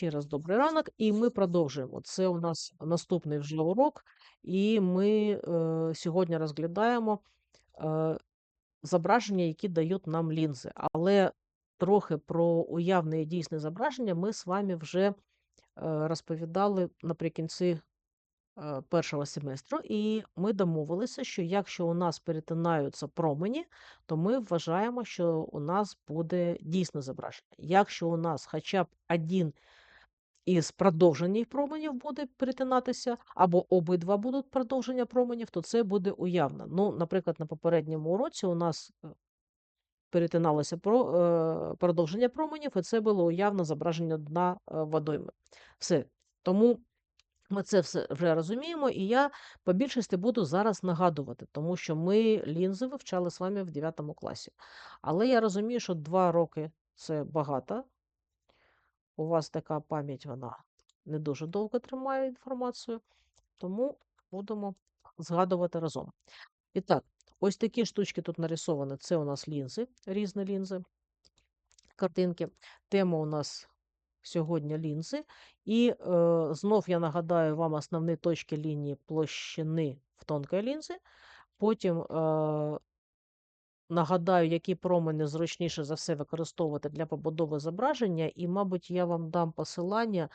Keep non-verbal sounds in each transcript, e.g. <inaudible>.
Ще раз добрий ранок, і ми продовжуємо. Це у нас наступний вже урок, і ми е, сьогодні розглядаємо е, зображення, які дають нам лінзи. Але трохи про уявне і дійсне зображення ми з вами вже е, розповідали наприкінці е, першого семестру, і ми домовилися, що якщо у нас перетинаються промені, то ми вважаємо, що у нас буде дійсне зображення. Якщо у нас хоча б один із продовжень променів буде перетинатися, або обидва будуть продовження променів, то це буде уявно. Ну, наприклад, на попередньому уроці у нас е, перетиналося про, е, продовження променів, і це було уявне зображення дна е, водойми. Все. Тому ми це все вже розуміємо, і я по більшості буду зараз нагадувати, тому що ми лінзи вивчали з вами в 9 класі. Але я розумію, що два роки це багато. У вас така пам'ять, вона не дуже довго тримає інформацію, тому будемо згадувати разом. І так, ось такі штучки тут нарисовані. Це у нас лінзи, різні лінзи, картинки. Тема у нас сьогодні лінзи. І е, знов я нагадаю вам основні точки лінії площини в тонкої лінзи. Потім е, нагадаю, які промені зручніше за все використовувати для побудови зображення, і, мабуть, я вам дам посилання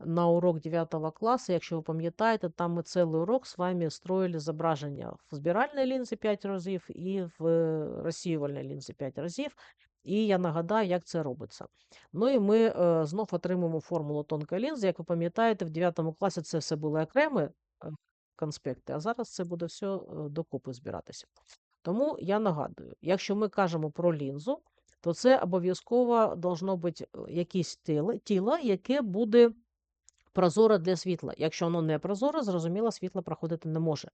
на урок 9 класу. Якщо ви пам'ятаєте, там ми цілий урок з вами строїли зображення в збиральній лінзі 5 разів і в розсіювальній лінзі 5 разів. І я нагадаю, як це робиться. Ну і ми е, знов отримуємо формулу тонкої лінзи. Як ви пам'ятаєте, в 9 класі це все були окремі е, конспекти, а зараз це буде все докупи збиратися. Тому я нагадую, якщо ми кажемо про лінзу, то це обов'язково должно бути е, якесь тіло, тіло, яке буде прозоре для світла. Якщо воно не прозоре, зрозуміло, світло проходити не може.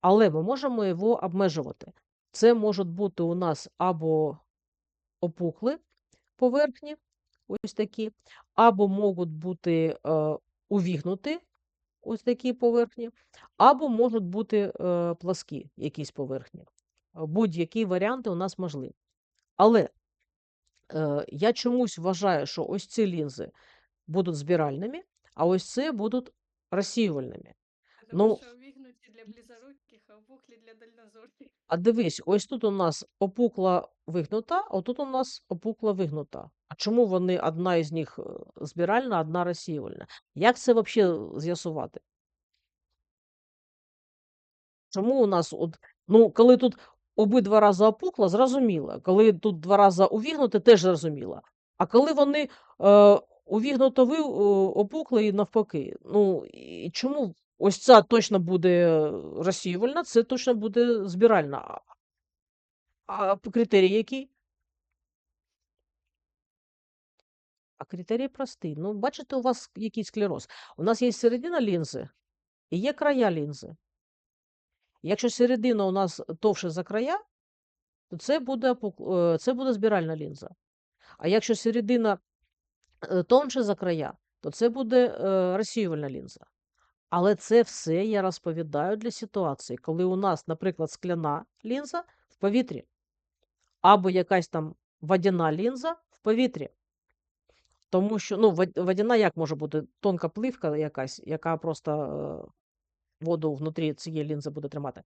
Але ми можемо його обмежувати. Це можуть бути у нас або опукли поверхні, ось такі, або можуть бути е, увігнуті ось такі поверхні, або можуть бути е, пласкі якісь поверхні. Будь-які варіанти у нас можливі. Але е, я чомусь вважаю, що ось ці лінзи будуть збиральними, а ось це будуть розсіювальними. Тому Ну, що вігнуті для близоруких, а опухлі для дальнозорких. А дивись, ось тут у нас опукла вигнута, а тут у нас опукла вигнута. А чому вони одна із них е, збиральна, одна розсіювальна? Як це взагалі з'ясувати? Чому у нас от, ну, коли тут обидва рази опукла, зрозуміло. Коли тут два рази увігнуте, теж зрозуміло. А коли вони е, увігнуто ви, е, опукли і навпаки. Ну, і чому ось ця точно буде розсіювальна, це точно буде збиральна. А- критерій який? А критерій простий. Ну, бачите, у вас який склероз. У нас є середина лінзи і є края лінзи. Якщо середина у нас товше за края, то це буде, е, це буде збиральна лінза. А якщо середина е, тонше за края, то це буде е, розсіювальна лінза. Але це все я розповідаю для ситуації, коли у нас, наприклад, скляна лінза в повітрі, або якась там водяна лінза в повітрі. Тому що ну, водяна як може бути тонка пливка якась, яка просто воду внутрі цієї лінзи буде тримати.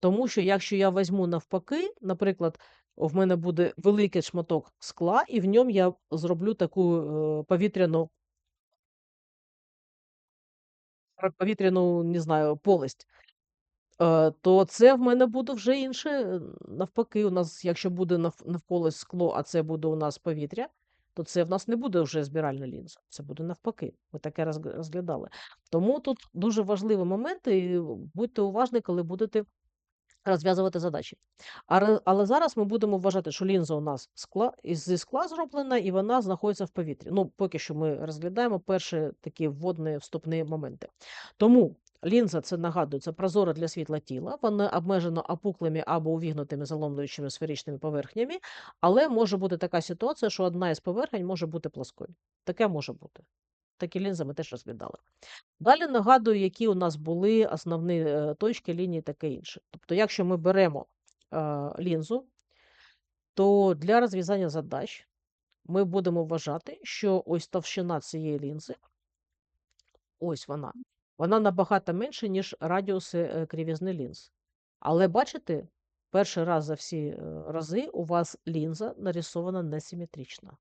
Тому що якщо я візьму навпаки, наприклад, в мене буде великий шматок скла, і в ньому я зроблю таку е, повітряну, повітряну, не знаю, полость, е, то це в мене буде вже інше. е, Навпаки, у нас, якщо буде навколо скло, а це буде у нас повітря, то це в нас не буде вже збиральна лінза. Це буде навпаки. Ми таке розглядали. Тому тут дуже важливий момент, і будьте уважні, коли будете розв'язувати задачі. Але зараз ми будемо вважати, що лінза у нас скла, зі скла зроблена і вона знаходиться в повітрі. Ну, поки що ми розглядаємо перші такі вводні вступні моменти. Тому лінза, це нагадую, це прозоре для світла тіла, вона обмежена опуклими або увігнутими заломлюючими сферичними поверхнями, але може бути така ситуація, що одна із поверхень може бути плоскою. Таке може бути. Такі лінзи ми теж розглядали. Далі нагадую, які у нас були основні е, точки лінії, таке інше. Тобто, якщо ми беремо е, лінзу, то для розв'язання задач ми будемо вважати, що ось товщина цієї лінзи, ось вона, вона набагато менша, ніж радіуси е, кривізни лінз. Але бачите, перший раз за всі е, рази у вас лінза нарисована несиметрично.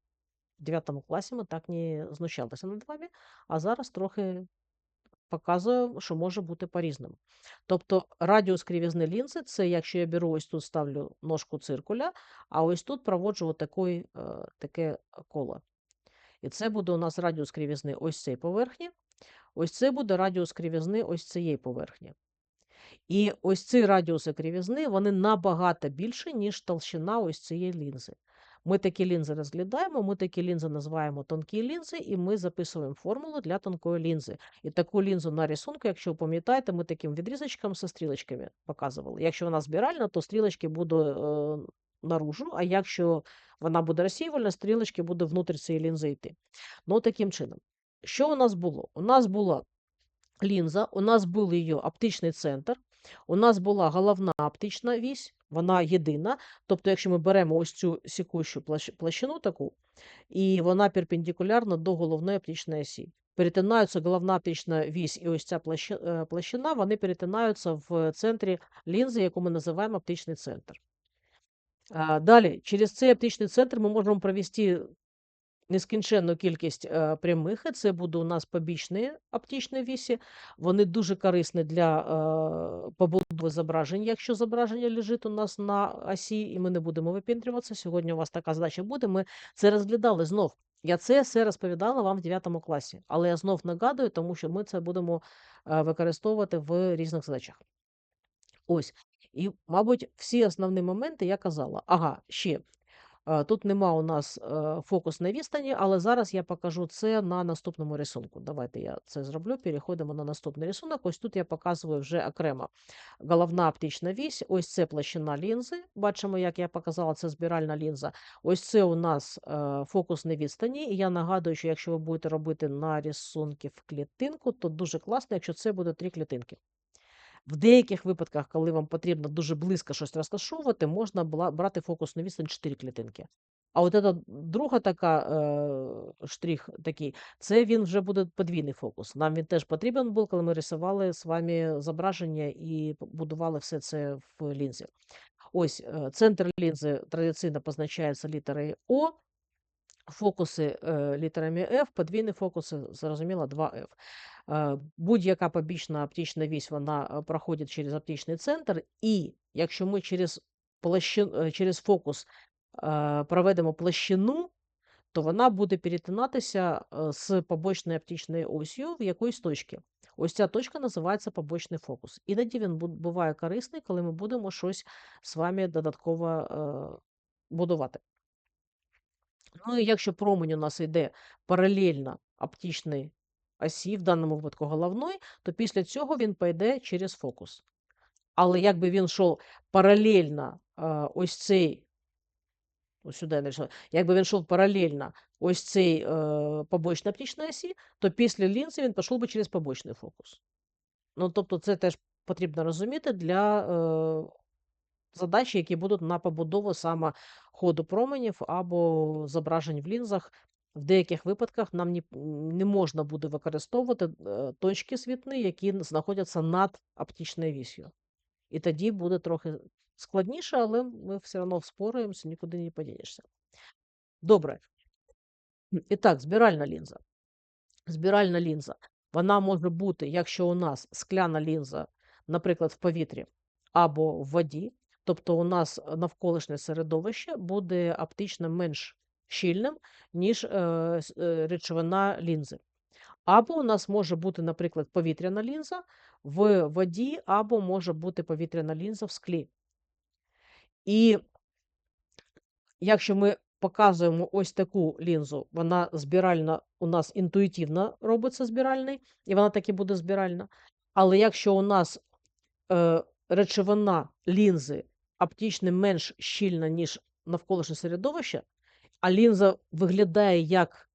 В 9 класі ми так не знущалися над вами, а зараз трохи показує, що може бути по-різному. Тобто радіус кривізни лінзи це якщо я беру ось тут ставлю ножку циркуля, а ось тут проводжу отакий, е, таке коло. І це буде у нас радіус кривізни ось цієї поверхні. Ось це буде радіус кривізни ось цієї поверхні. І ось ці радіуси кривізни, вони набагато більше, ніж толщина ось цієї лінзи. Ми такі лінзи розглядаємо, ми такі лінзи називаємо тонкі лінзи, і ми записуємо формулу для тонкої лінзи. І таку лінзу на рисунку, якщо ви пам'ятаєте, ми таким відрізочком зі стрілочками показували. Якщо вона збиральна, то стрілочки будуть е, наружу, а якщо вона буде розсіювальна, стрілочки будуть внутрі цієї лінзи йти. Ну, таким чином. Що у нас було? У нас була лінза, у нас був її оптичний центр, у нас була головна оптична вісь, вона єдина. Тобто, якщо ми беремо ось цю сікущу площ- площину таку, і вона перпендикулярна до головної оптичної осі. Перетинаються головна оптична вісь і ось ця е, площина, вони перетинаються в центрі лінзи, яку ми називаємо оптичний центр. Далі, через цей оптичний центр ми можемо провести нескінченну кількість е, прямих, і це буде у нас побічні оптичні вісі. Вони дуже корисні для е, побудови зображень, якщо зображення лежить у нас на осі, і ми не будемо випендрюватися. Сьогодні у вас така задача буде. Ми це розглядали знов. Я це все розповідала вам в 9 класі, але я знов нагадую, тому що ми це будемо е, використовувати в різних задачах. Ось. І, мабуть, всі основні моменти я казала. Ага, ще. Е, Тут нема у нас е, фокус на відстані, але зараз я покажу це на наступному рисунку. Давайте я це зроблю. Переходимо на наступний рисунок. Ось тут я показую вже окремо головна оптична вісь. Ось це площина лінзи. Бачимо, як я показала, це збиральна лінза. Ось це у нас е, фокус на відстані. І я нагадую, що якщо ви будете робити на рисунки в клітинку, то дуже класно, якщо це буде три клітинки. В деяких випадках, коли вам потрібно дуже близько щось розташовувати, можна брати фокусну відстань 4 клітинки. А от ця друга така е, штрих такий, це він вже буде подвійний фокус. Нам він теж потрібен був, коли ми рисували з вами зображення і будували все це в лінзі. Ось е, центр лінзи традиційно позначається літерою О, фокуси е, літерами F, подвійні фокуси, зрозуміло, 2F. Е, Будь-яка побічна оптична вісь вона е, проходить через оптичний центр, і якщо ми через, площин, через фокус проведемо площину, то вона буде перетинатися з побочною оптичною осью в якоїсь точці. Ось ця точка називається побочний фокус. Іноді він буває корисний, коли ми будемо щось з вами додатково е, будувати. Ну і якщо промень у нас йде паралельно оптичній осі, в даному випадку головної, то після цього він пойде через фокус. Але якби він йшов паралельно ось цей, ось сюди нарисувала, якби він йшов паралельно ось цей побочній оптичній осі, то після лінзи він пішов би через побочний фокус. Ну, тобто, це теж потрібно розуміти для е, задач, які будуть на побудову саме ходу променів або зображень в лінзах. В деяких випадках нам не можна буде використовувати е, точки світні, які знаходяться над оптичною віс'ю. І тоді буде трохи складніше, але ми все одно вспораємося, нікуди не подінешся. Добре. І так, збиральна лінза. Збиральна лінза. Вона може бути, якщо у нас скляна лінза, наприклад, в повітрі або в воді, тобто у нас е, навколишнє середовище буде оптично менш щільним, ніж е, е, речовина лінзи. Або у нас може бути, наприклад, повітряна лінза в воді, або може бути повітряна лінза в склі. І якщо ми показуємо ось таку лінзу, вона збиральна, у нас інтуїтивно робиться збиральний, і вона таки буде збиральна. Але якщо у нас е, речовина лінзи оптично менш щільна, ніж навколишнє середовище, а лінза виглядає як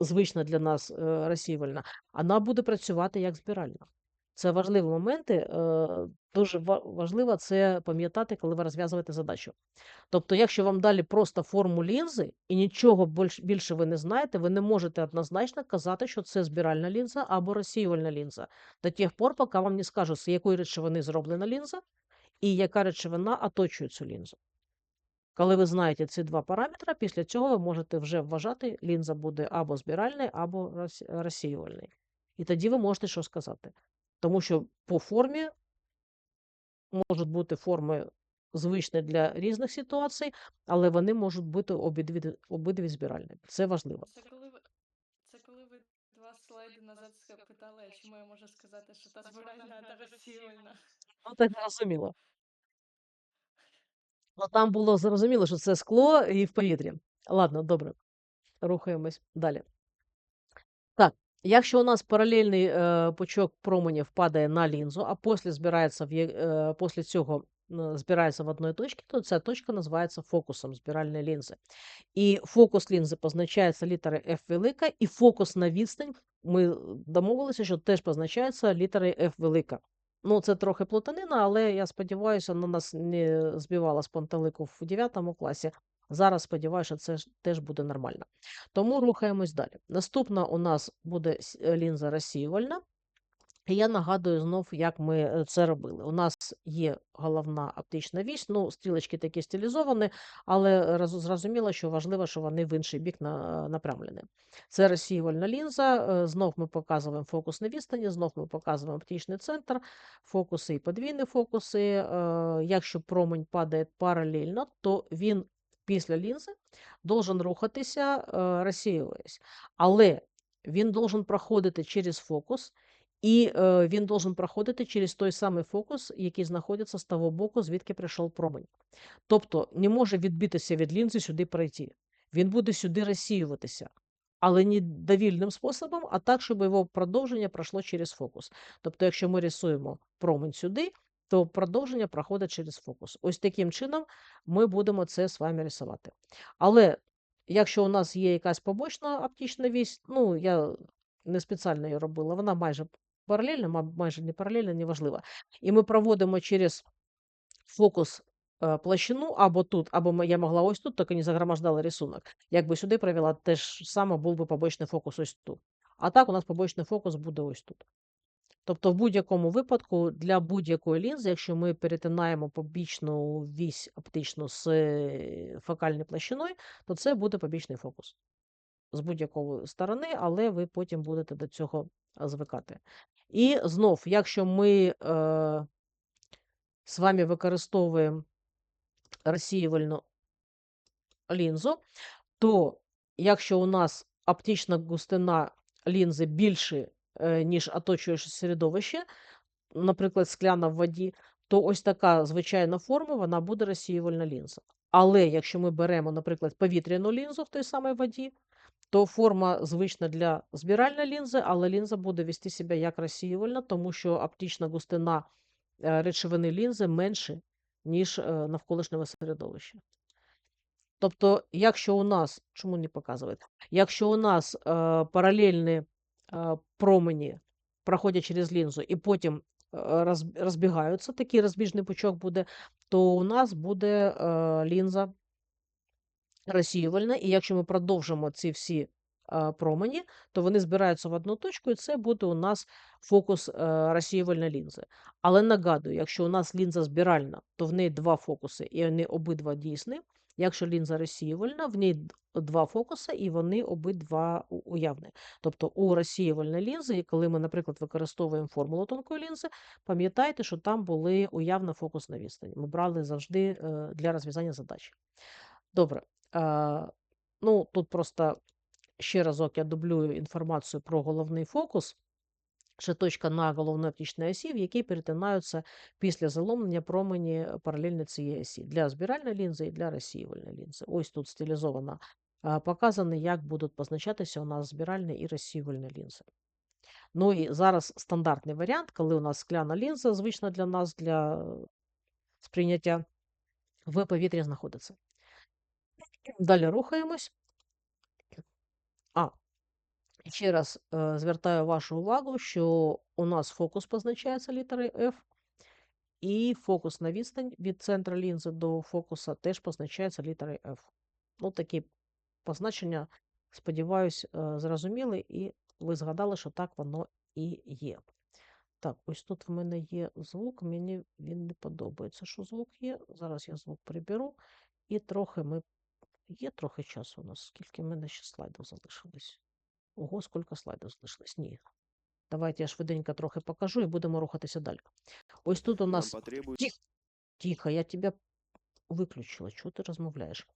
звична для нас е, розсіювальна, вона буде працювати як збиральна. Це важливі моменти. е, Дуже важливо це пам'ятати, коли ви розв'язуєте задачу. Тобто, якщо вам далі просто форму лінзи і нічого більш- більше ви не знаєте, ви не можете однозначно казати, що це збиральна лінза або розсіювальна лінза. До тих пор, поки вам не скажуть, з якої речовини зроблена лінза і яка речовина оточує цю лінзу. Коли ви знаєте ці два параметри, після цього ви можете вже вважати, лінза буде або збиральний, або розсіювальний. І тоді ви можете що сказати. Тому що по формі можуть бути форми звичні для різних ситуацій, але вони можуть бути обидві, обидві збиральними. Це важливо. Це коли ви. Це коли ви два слайди назад питали, чому я можу сказати, що та збиральна та розсіювальна. Ну, так зрозуміло. Ну, там було зрозуміло, що це скло і в повітрі. Ладно, добре. Рухаємось далі. Так, якщо у нас паралельний е, пучок променів падає на лінзу, а після збирається в, е, після цього е, збирається в одній точці, то ця точка називається фокусом збиральної лінзи. І фокус лінзи позначається літерою F велика, і фокус на відстань ми домовилися, що теж позначається літерою F велика. Ну, це трохи плутанина, але я сподіваюся, вона нас не збивала з пантелику в 9 класі. Зараз сподіваюся, що це теж буде нормально. Тому рухаємось далі. Наступна у нас буде е, лінза розсіювальна. Я нагадую знов, як ми е, це робили. У нас є головна оптична вісь, ну, стрілочки такі стилізовані, але зрозуміло, що важливо, що вони в інший бік на- направлені. Це розсіювальна лінза. е, Знов ми показуємо фокус на відстані, знов ми показуємо оптичний центр, фокуси і подвійні фокуси. Е, Якщо промень падає паралельно, то він після лінзи должен рухатися, е. Але він должен проходити через фокус, і е, він должен проходити через той самий фокус, який знаходиться з того боку, звідки прийшов промень. Тобто не може відбитися від лінзи сюди пройти. Він буде сюди розсіюватися, але не довільним способом, а так, щоб його продовження пройшло через фокус. Тобто, якщо ми рисуємо промень сюди, то продовження проходить через фокус. Ось таким чином ми будемо це з вами рисувати. Але якщо у нас є якась побочна оптична вісь, ну я не спеціально її робила, вона майже паралельна, ма- майже не паралельна, неважливо. І ми проводимо через фокус е, площину або тут, або я могла ось тут, тільки не загромождала рисунок. Якби сюди провела, теж саме був би побочний фокус ось тут. А так у нас побочний фокус буде ось тут. Тобто, в будь-якому випадку для будь-якої лінзи, якщо ми перетинаємо побічну вісь оптичну з е, фокальною площиною, то це буде побічний фокус з будь-якої сторони, але ви потім будете до цього звикати. І знов, якщо ми е, з вами використовуємо розсіювальну лінзу, то якщо у нас оптична густина лінзи більше, е, ніж оточуюче середовище, наприклад, скляна в воді, то ось така звичайна форма, вона буде розсіювальна лінза. Але якщо ми беремо, наприклад, повітряну лінзу в той самій воді, то форма звична для збиральної лінзи, але лінза буде вести себе як розсіювальна, тому що оптична густина е, речовини лінзи менше, ніж е, навколишнього середовища. Тобто, якщо у нас, чому не показують, якщо у нас е, паралельні промені проходять через лінзу і потім розбігаються, такий розбіжний пучок буде, то у нас буде лінза розсіювальна, і якщо ми продовжимо ці всі промені, то вони збираються в одну точку, і це буде у нас фокус е, розсіювальної лінзи. Але нагадую, якщо у нас лінза збиральна, то в неї два фокуси, і вони обидва дійсні. Якщо лінза розсіювальна, в ній два фокуси, і вони обидва уявні. Тобто у розсіювальної лінзи, коли ми, наприклад, використовуємо формулу тонкої лінзи, пам'ятайте, що там були уявна фокусна відстань. Ми брали завжди е, для розв'язання задач. Добре. А, ну, тут просто ще разок я дублюю інформацію про головний фокус. Ще точка на головній оптичній осі, в якій перетинаються після заломлення промені паралельно цієї осі для збиральної лінзи і для розсіювальної лінзи. Ось тут стилізовано показано, як будуть позначатися у нас збиральні і розсіювальні лінзи. Ну і зараз стандартний варіант, коли у нас скляна лінза, звична для нас для сприйняття, в повітрі знаходиться. Далі рухаємось. А, Ще раз е, звертаю вашу увагу, що у нас фокус позначається літерою F, і фокус на відстань від центра лінзи до фокуса теж позначається літерою F. Ну, такі позначення, сподіваюсь, е, зрозуміли, і ви згадали, що так воно і є. Так, ось тут в мене є звук, мені він не подобається, що звук є. Зараз я звук приберу. І трохи ми. Є трохи часу у нас, скільки в мене ще слайдів залишилось. Ого, скільки слайдів залишилось? Ні. Давайте я швиденько трохи покажу і будемо рухатися далі. Ось тут у нас. Тихо, тихо, я тебе виключила. Чого ти розмовляєш?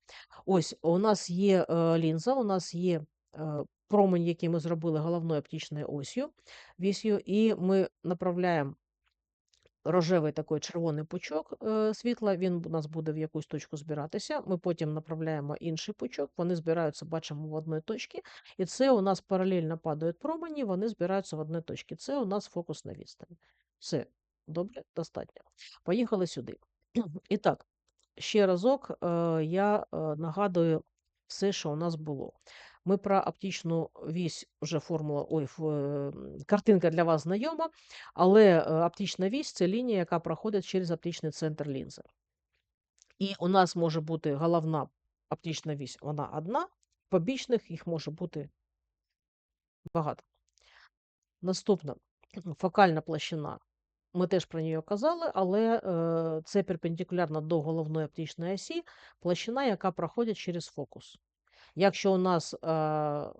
Ось у нас є е, лінза, у нас є е, промень, який ми зробили головною оптичною осью, вісью, і ми направляємо рожевий такий червоний пучок е, світла, він у нас буде в якусь точку збиратися. Ми потім направляємо інший пучок, вони збираються, бачимо, в одній точці, і це у нас паралельно падають промені, вони збираються в одній точці. Це у нас фокус на відстані. Все, добре, достатньо. Поїхали сюди. <clears throat> І так, ще разок е, я е, нагадую все, що у нас було. Ми про оптичну вісь вже формула, ой, м, картинка для вас знайома, але е, оптична вісь це лінія, яка проходить через оптичний центр лінзи. І у нас може бути головна оптична вісь, вона одна, побічних їх може бути багато. Наступна фокальна площина. Ми теж про нього казали, але е, це перпендикулярно до головної оптичної осі площина, яка проходить через фокус. Якщо у нас е,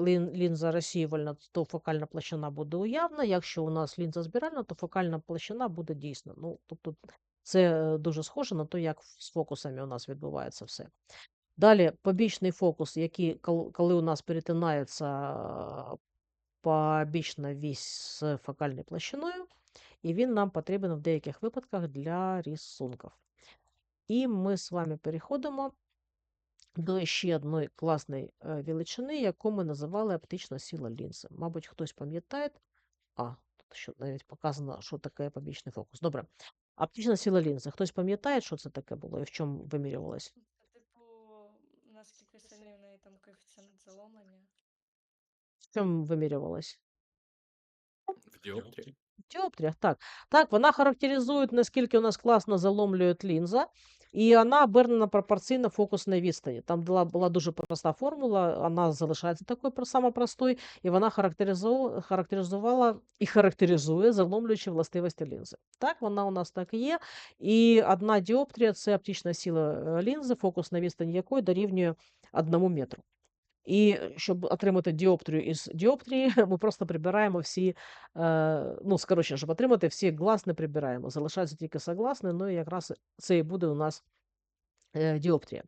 лін, лінза розсіювальна, то фокальна площина буде уявна. Якщо у нас лінза збиральна, то фокальна площина буде дійсна. Ну, тобто це е, дуже схоже на те, як з фокусами у нас відбувається все. Далі побічний фокус, який, коли у нас перетинається е, побічна вісь з фокальною площиною, і він нам потрібен в деяких випадках для рисунків. І ми з вами переходимо до ще одної класної е, величини, яку ми називали оптична сила лінзи. Мабуть, хтось пам'ятає. А, тут ще навіть показано, що таке побічний фокус. Добре. Оптична сила лінзи. Хтось пам'ятає, що це таке було і в чому вимірювалось? Це, типу, наскільки сильний в неї там коефіцієнт заломання. В чому вимірювалось? В діоптрії. В діоптріях, так. Так, вона характеризує, наскільки у нас класно заломлює лінза, і вона обернена пропорційно фокусній відстані. Там була, була дуже проста формула, вона залишається такою про- простою, і вона характеризувала, характеризувала і характеризує заломлюючі властивості лінзи. Так, вона у нас так і є. І одна діоптрія це оптична сила лінзи, лінзи, фокусна відстань якої дорівнює одному метру. І щоб отримати діоптрію із діоптрії, <laughs> ми просто прибираємо всі, е, ну, скороче, щоб отримати всі гласні прибираємо. Залишаються тільки согласні, ну і якраз це і буде у нас е, діоптрія.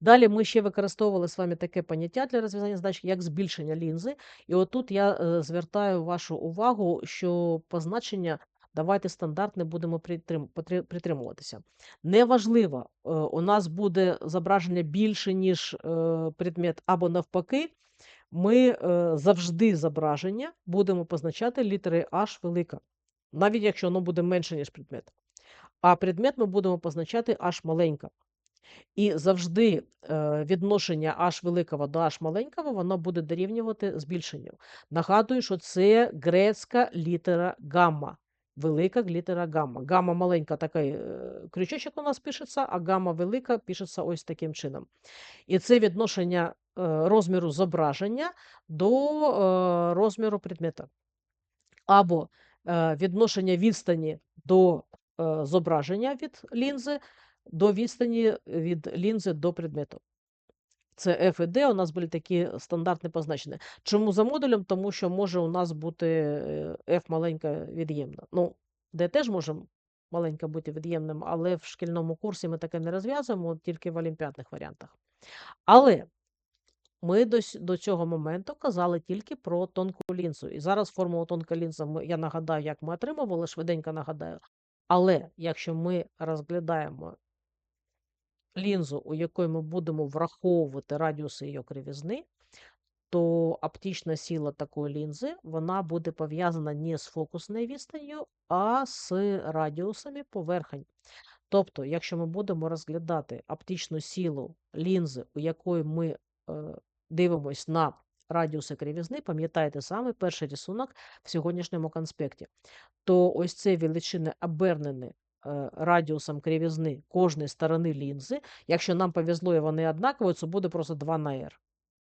Далі ми ще використовували з вами таке поняття для розв'язання задач, як збільшення лінзи. І отут я звертаю вашу увагу, що позначення давайте стандартне будемо притрим- потри- притримуватися. Неважливо, е, у нас буде зображення більше, ніж е, предмет, або навпаки, ми е, завжди зображення будемо позначати літерою H велика, навіть якщо воно буде менше, ніж предмет. А предмет ми будемо позначати H маленька. І завжди відношення H великого до H маленького воно буде дорівнювати збільшенню. Нагадую, що це грецька літера гамма. Велика літера гамма. Гамма маленька такий е, крючочок у нас пишеться, а гамма велика пишеться ось таким чином. І це відношення е, розміру зображення до е, розміру предмета. Або відношення відстані до зображення від лінзи до відстані від лінзи до предмету. Це F і D у нас були такі стандартні позначення. Чому за модулем? Тому що може у нас бути е, F маленька від'ємна. Ну, D теж може маленька бути від'ємним, але в шкільному курсі ми таке не розв'язуємо, тільки в олімпіадних варіантах. Але ми до, до цього моменту казали тільки про тонку лінзу. І зараз формулу тонка лінза я нагадаю, як ми отримували, швиденько нагадаю. Але якщо ми розглядаємо лінзу, у якої ми будемо враховувати радіуси її кривізни, то оптична сила такої лінзи вона буде пов'язана не з фокусною відстанню, а з радіусами поверхень. Тобто, якщо ми будемо розглядати оптичну силу лінзи, у якої ми е, дивимось на радіуси кривізни, пам'ятаєте саме перший рисунок в сьогоднішньому конспекті, то ось ці величини обернені радіусом кривізни кожної сторони лінзи. Якщо нам повезло і вони однакові, це буде просто 2 на r.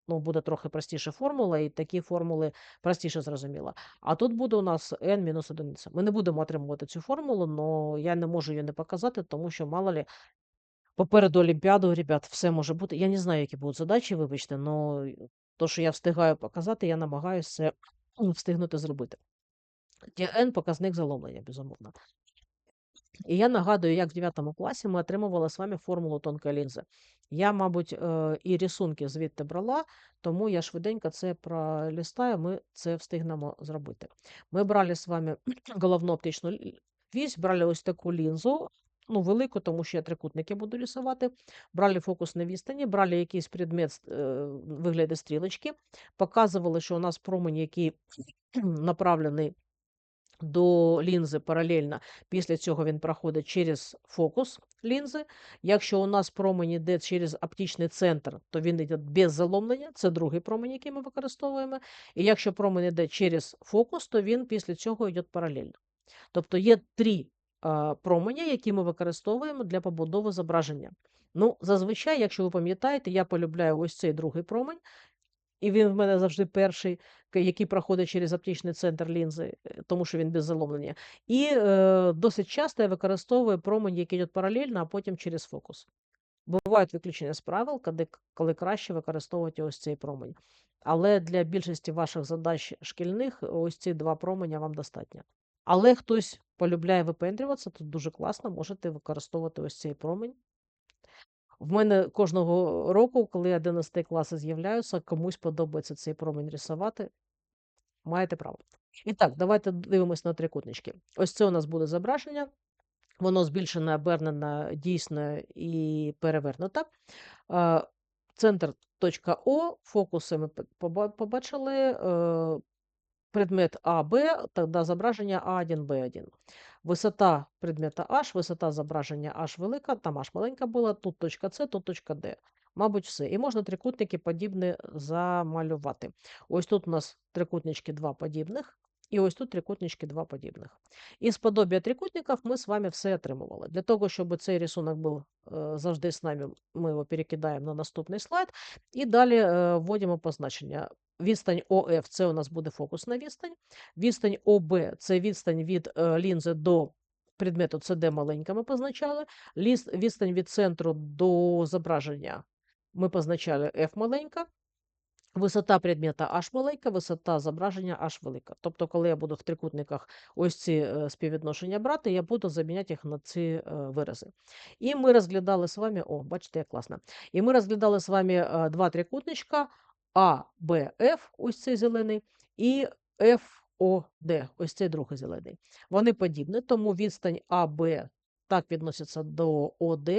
Ну, буде трохи простіша формула, і такі формули простіше зрозуміло. А тут буде у нас n-1. Ми не будемо отримувати цю формулу, але я не можу її не показати, тому що мало ли. Попереду Олімпіаду, ребят, все може бути. Я не знаю, які будуть задачі, вибачте, але то, що я встигаю показати, я намагаюся ну, <clears throat> встигнути зробити. n показник заломлення, безумовно. І я нагадую, як в 9 класі ми отримували з вами формулу тонкої лінзи. Я, мабуть, і рисунки звідти брала, тому я швиденько це пролистаю, ми це встигнемо зробити. Ми брали з вами <clears throat> головну оптичну вісь, брали ось таку лінзу, ну, велику, тому що я трикутники буду рисувати. Брали фокус на відстані, брали якийсь предмет е, стрілочки, показували, що у нас промень, який <clears throat> направлений до лінзи паралельно. Після цього він проходить через фокус лінзи. Якщо у нас промень йде через оптичний центр, то він йде без заломлення. Це другий промень, який ми використовуємо. І якщо промень йде через фокус, то він після цього йде паралельно. Тобто є три а, променя, які ми використовуємо для побудови зображення. Ну, зазвичай, якщо ви пам'ятаєте, я полюбляю ось цей другий промень, і він в мене завжди перший, який проходить через оптичний центр лінзи, е, тому що він без заломлення. І е, досить часто я використовую промень, який йде паралельно, а потім через фокус. Бувають виключення з правил, коли, коли краще використовувати ось цей промень. Але для більшості ваших задач шкільних ось ці два променя вам достатньо. Але хтось полюбляє випендрюватися, тут дуже класно, можете використовувати ось цей промень. В мене кожного року, коли я 11 класи з'являються, комусь подобається цей промень рисувати. Маєте право. І так, давайте дивимось на трикутнички. Ось це у нас буде зображення. Воно збільшене, обернене, дійсне і перевернуте. Е, Центр точка О, фокуси ми побачили. Предмет АБ, тогда зображення А1, Б1. Висота предмета H, висота зображення H велика, там H маленька була, тут точка С, тут точка Д. Мабуть, все. І можна трикутники подібні замалювати. Ось тут у нас трикутнички два подібних, і ось тут трикутнички два подібних. Із подобія трикутників ми з вами все отримували. Для того, щоб цей рисунок був е, завжди з нами, ми його перекидаємо на наступний слайд. І далі е, вводимо позначення. Відстань ОФ це у нас буде фокусна відстань. Відстань ОБ це відстань від е, лінзи до предмету СД маленька ми позначали. Відстань від центру до зображення ми позначали F маленька. Висота предмета H маленька, висота зображення H велика. Тобто, коли я буду в трикутниках ось ці е, співвідношення брати, я буду заміняти їх на ці е, вирази. І ми розглядали з вами, о, бачите, як класно. І ми розглядали з вами е, два трикутничка А, Б, Ф, ось цей зелений, і Ф, О, Д, ось цей другий зелений. Вони подібні, тому відстань АБ так відноситься до ОД,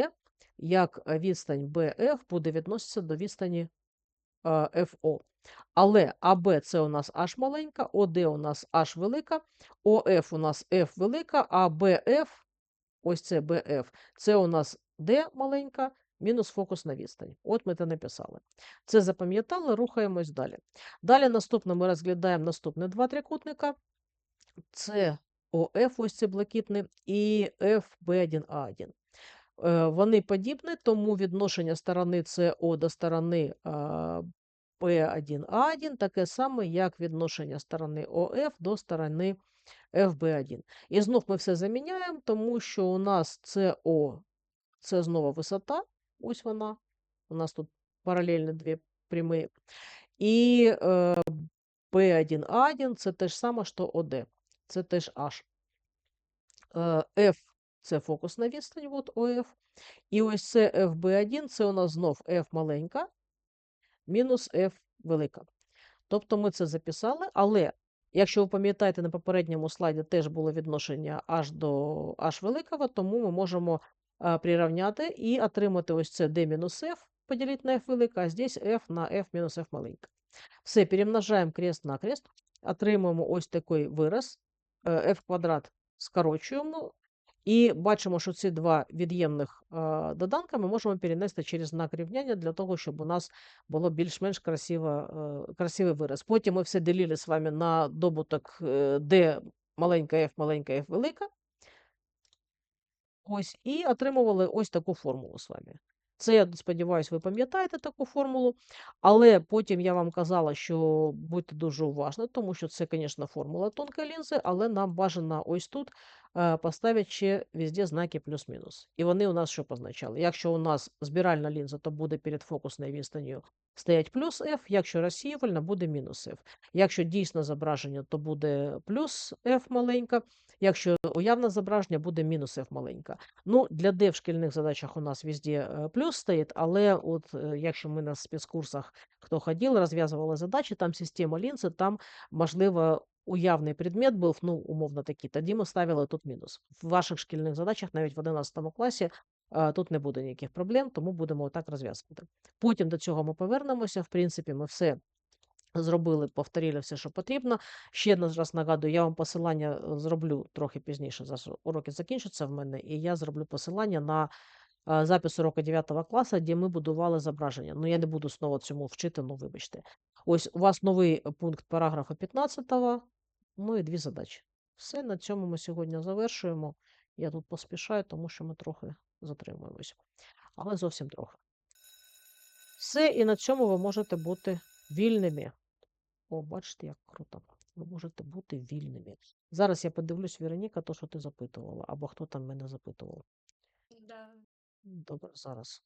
як відстань БФ буде відноситися до відстані ФО. Але АБ це у нас H маленька, ОД у нас H велика, ОФ у нас F велика, а БФ, ось це БФ, це у нас D маленька, мінус фокусна відстань. От ми це написали. Це запам'ятали, рухаємось далі. Далі наступне ми розглядаємо наступні два трикутника. Це ОФ, ось це блакитний, і FB1A1. Е, Вони подібні, тому відношення сторони СО до сторони P1A1 таке саме, як відношення сторони ОФ до сторони FB1. І знов ми все заміняємо, тому що у нас СО це знову висота, ось вона. У нас тут паралельно дві прямі. І е, P1A1 це те ж саме, що ОД. Це теж H. Е, F це фокусна відстань, от ОФ. І ось це FB1, це у нас знов F маленька, мінус F велика. Тобто ми це записали, але якщо ви пам'ятаєте, на попередньому слайді теж було відношення H до H великого, тому ми можемо а, прирівняти і отримати ось це D мінус F, поділити на F велика, а здесь F на F мінус F маленька. Все, перемножаємо крест на крест, отримуємо ось такий вираз. е, F квадрат скорочуємо, І бачимо, що ці два від'ємних доданка ми можемо перенести через знак рівняння для того, щоб у нас було більш-менш красивий вираз. Потім ми все ділили з вами на добуток е, d маленька f, маленька f велика. Ось, і отримували ось таку формулу з вами. Це, я сподіваюся, ви пам'ятаєте таку формулу. Але потім я вам казала, що будьте дуже уважні, тому що це, звісно, формула тонкої лінзи, але нам бажано ось тут ще везде знаки плюс-мінус. І вони у нас що позначали? Якщо у нас збиральна лінза, то буде перед фокусною відстанню стоять плюс F, якщо розсіювальна, буде мінус F. Якщо дійсне зображення, то буде плюс F маленька. Якщо уявне зображення, буде мінус F маленька. Ну, для D в шкільних задачах у нас везде е, плюс стоїть, але от е, якщо ми на спецкурсах, хто ходив, розв'язували задачі, там система лінзи, там, можливо, уявний предмет був, ну, умовно такий, тоді ми ставили тут мінус. В ваших шкільних задачах, навіть в 11 класі, тут не буде ніяких проблем, тому будемо отак розв'язувати. Потім до цього ми повернемося. В принципі, ми все зробили, повторили все, що потрібно. Ще один раз нагадую, я вам посилання е, зроблю трохи пізніше. Зараз уроки закінчаться в мене, і я зроблю посилання на е, запис уроку 9 класу, де ми будували зображення. Ну, я не буду знову цьому вчити, ну вибачте. Ось у вас новий пункт параграфа 15, ну і дві задачі. Все, на цьому ми сьогодні завершуємо. Я тут поспішаю, тому що ми трохи затримуємось. Але зовсім трохи. Все, і на цьому ви можете бути вільними. О, бачите, як круто. Ви можете бути вільними. Зараз я подивлюсь, Вероніка, то, що ти запитувала, або хто там мене запитував. Да. Добре, зараз.